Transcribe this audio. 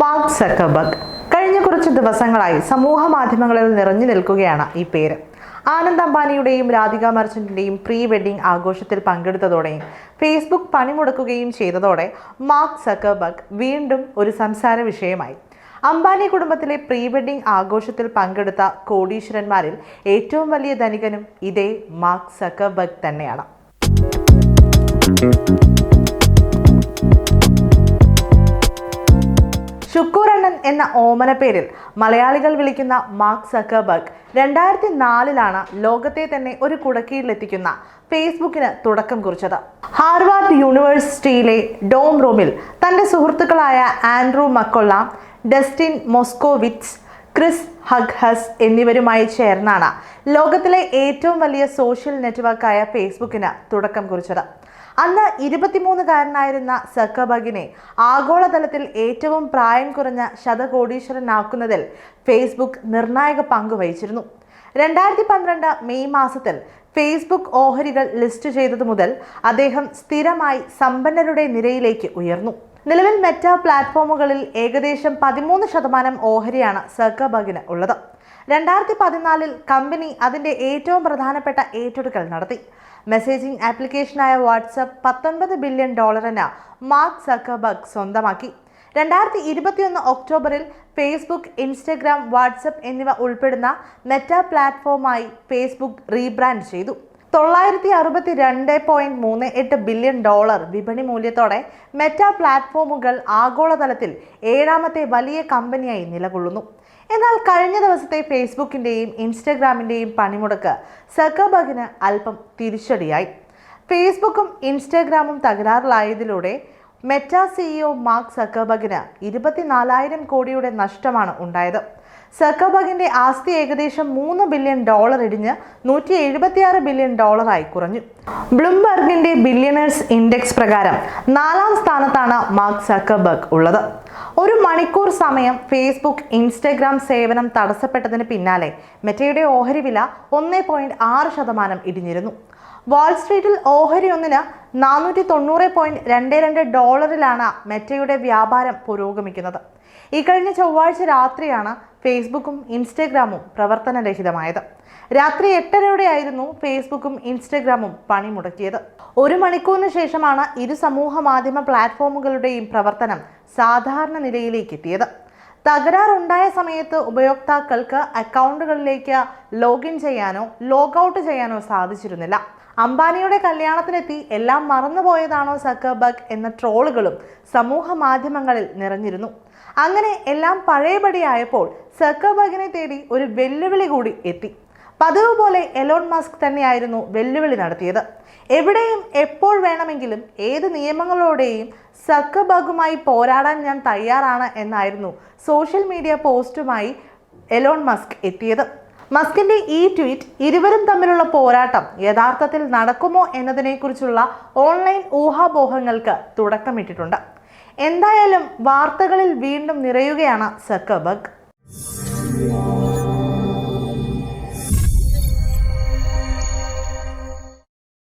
Mark Zuckerberg കഴിഞ്ഞ കുറച്ച് ദിവസങ്ങളായി സമൂഹ മാധ്യമങ്ങളിൽ നിറഞ്ഞു നിൽക്കുകയാണ് ഈ പേര്. ആനന്ദ് അംബാനിയുടെയും രാധിക മർച്ചന്റിന്റെയും പ്രീ വെഡിംഗ് ആഘോഷത്തിൽ പങ്കെടുത്തതോടെയും ഫേസ്ബുക്ക് പണിമുടക്കുകയും ചെയ്തതോടെ മാർക്ക് സക്കർബർഗ് വീണ്ടും ഒരു സംസാര വിഷയമായി. അംബാനി കുടുംബത്തിലെ പ്രീ വെഡിംഗ് ആഘോഷത്തിൽ പങ്കെടുത്ത കോടീശ്വരന്മാരിൽ ഏറ്റവും വലിയ ധനികനും ഇതേ മാർക്ക് സക്കർബർഗ് തന്നെയാണ്. എന്ന ഓമന പേരിൽ മലയാളികൾ വിളിക്കുന്ന മാർക്ക് സക്കർബർഗ് രണ്ടായിരത്തി നാലിലാണ് ലോകത്തെ തന്നെ ഒരു കുടക്കീഴിലെത്തിക്കുന്ന ഫേസ്ബുക്കിന് തുടക്കം കുറിച്ചത്. ഹാർവാർഡ് യൂണിവേഴ്സിറ്റിയിലെ ഡോം റൂമിൽ തന്റെ സുഹൃത്തുക്കളായ Andrew McCollum Dustin Moskovitz Chris Hughes എന്നിവരുമായി ചേർന്നാണ് ലോകത്തിലെ ഏറ്റവും വലിയ സോഷ്യൽ നെറ്റ്വർക്കായ ഫേസ്ബുക്കിന് തുടക്കം കുറിച്ചത്. അന്ന് ഇരുപത്തിമൂന്നുകാരനായിരുന്ന സക്കബഗിനെ ആഗോളതലത്തിൽ ഏറ്റവും പ്രായം കുറഞ്ഞ ശതകോടീശ്വരനാക്കുന്നതിൽ ഫേസ്ബുക്ക് നിർണായക പങ്ക് വഹിച്ചിരുന്നു. രണ്ടായിരത്തി പന്ത്രണ്ട് മെയ് മാസത്തിൽ ഫേസ്ബുക്ക് ഓഹരികൾ ലിസ്റ്റ് ചെയ്തതു മുതൽ അദ്ദേഹം സ്ഥിരമായി സമ്പന്നരുടെ നിരയിലേക്ക് ഉയർന്നു. നിലവിൽ മെറ്റ പ്ലാറ്റ്ഫോമുകളിൽ ഏകദേശം പതിമൂന്ന് ശതമാനം ഓഹരിയാണ് സർക്കബഗിന് ഉള്ളത്. രണ്ടായിരത്തി പതിനാലിൽ കമ്പനി അതിന്റെ ഏറ്റവും പ്രധാനപ്പെട്ട ഏറ്റെടുക്കൽ നടത്തി. മെസ്സേജിംഗ് ആപ്ലിക്കേഷനായ വാട്സപ്പ് പത്തൊൻപത് ബില്യൺ ഡോളറിന് മാർക്ക് സർക്കബഗ് സ്വന്തമാക്കി. രണ്ടായിരത്തി ഇരുപത്തിയൊന്ന് ഒക്ടോബറിൽ ഫേസ്ബുക്ക് ഇൻസ്റ്റഗ്രാം വാട്സപ്പ് എന്നിവ ഉൾപ്പെടുന്ന മെറ്റ പ്ലാറ്റ്ഫോമായി ഫേസ്ബുക്ക് റീബ്രാൻഡ് ചെയ്തു. തൊള്ളായിരത്തി അറുപത്തി രണ്ട് പോയിന്റ് മൂന്ന് എട്ട് ബില്യൺ ഡോളർ വിപണി മൂല്യത്തോടെ മെറ്റ പ്ലാറ്റ്ഫോമുകൾ ആഗോളതലത്തിൽ ഏഴാമത്തെ വലിയ കമ്പനിയായി നിലകൊള്ളുന്നു. എന്നാൽ കഴിഞ്ഞ ദിവസത്തെ ഫേസ്ബുക്കിന്റെയും ഇൻസ്റ്റഗ്രാമിന്റെയും പണിമുടക്ക് സക്കബഗിന് അല്പം തിരിച്ചടിയായി. ഫേസ്ബുക്കും ഇൻസ്റ്റഗ്രാമും തകരാറിലായതിലൂടെ മെറ്റ സിഇഒ മാർക്ക് സക്കബഗിന് ഇരുപത്തിനാലായിരം കോടിയുടെ നഷ്ടമാണ് ഉണ്ടായത്. സക്കബഗിന്റെ ആസ്തി ഏകദേശം മൂന്ന് ബില്യൺ ഡോളർ ഇടിഞ്ഞ് നൂറ്റി എഴുപത്തിയാറ് ബില്യൺ ഡോളറായി കുറഞ്ഞു. ബ്ലൂംബർഗിന്റെ ബില്യണേഴ്സ് ഇൻഡെക്സ് പ്രകാരം നാലാം സ്ഥാനത്താണ് മാർക്ക് സക്കബർഗ് ഉള്ളത്. ഒരു മണിക്കൂർ സമയം ഫേസ്ബുക്ക് ഇൻസ്റ്റഗ്രാം സേവനം തടസ്സപ്പെട്ടതിന് പിന്നാലെ മെറ്റയുടെ ഓഹരി വില ഒന്ന് പോയിന്റ് ആറ് ശതമാനം ഇടിഞ്ഞിരുന്നു. വാൾസ്ട്രീറ്റിൽ ഓഹരി ഒന്നിന് നാനൂറ്റി തൊണ്ണൂറ് പോയിന്റ് രണ്ട് രണ്ട് ഡോളറിലാണ് മെറ്റയുടെ വ്യാപാരം പുരോഗമിക്കുന്നത്. ഈ കഴിഞ്ഞ ചൊവ്വാഴ്ച രാത്രിയാണ് ഫേസ്ബുക്കും ഇൻസ്റ്റഗ്രാമും പ്രവർത്തനരഹിതമായത്. രാത്രി എട്ടരയോടെയായിരുന്നു ഫേസ്ബുക്കും ഇൻസ്റ്റഗ്രാമും പണിമുടക്കിയത് ഒരു മണിക്കൂറിന് ശേഷമാണ് ഇരു സമൂഹ മാധ്യമ പ്ലാറ്റ്ഫോമുകളുടെയും പ്രവർത്തനം സാധാരണ നിലയിലേക്ക് എത്തിയത്. തകരാറുണ്ടായ സമയത്ത് ഉപയോക്താക്കൾക്ക് അക്കൗണ്ടുകളിലേക്ക് ലോഗിൻ ചെയ്യാനോ ലോഗൌട്ട് ചെയ്യാനോ സാധിച്ചിരുന്നില്ല. അംബാനിയുടെ കല്യാണത്തിനെത്തി എല്ലാം മറന്നുപോയതാണോ സക്കർബർഗ് എന്ന ട്രോളുകളും സമൂഹ മാധ്യമങ്ങളിൽ നിറഞ്ഞിരുന്നു. അങ്ങനെ എല്ലാം പഴയപടിയായപ്പോൾ സക്കർബർഗിനെ തേടി ഒരു വെല്ലുവിളി കൂടി എത്തി. പതിവ് പോലെ എലോൺ മസ്ക് തന്നെയായിരുന്നു വെല്ലുവിളി നടത്തിയത്. എവിടെയും എപ്പോൾ വേണമെങ്കിലും ഏത് നിയമങ്ങളോടെയും സക്കബഗുമായി പോരാടാൻ ഞാൻ തയ്യാറാണ് എന്നായിരുന്നു സോഷ്യൽ മീഡിയ പോസ്റ്റുമായി എലോൺ മസ്ക് എത്തിയത്. മസ്കിന്റെ ഈ ട്വീറ്റ് ഇരുവരും തമ്മിലുള്ള പോരാട്ടം യഥാർത്ഥത്തിൽ നടക്കുമോ എന്നതിനെക്കുറിച്ചുള്ള ഓൺലൈൻ ഊഹാപോഹങ്ങൾക്ക് തുടക്കമിട്ടിട്ടുണ്ട്. എന്തായാലും വാർത്തകളിൽ വീണ്ടും നിറയുകയാണ് സക്കബർഗ്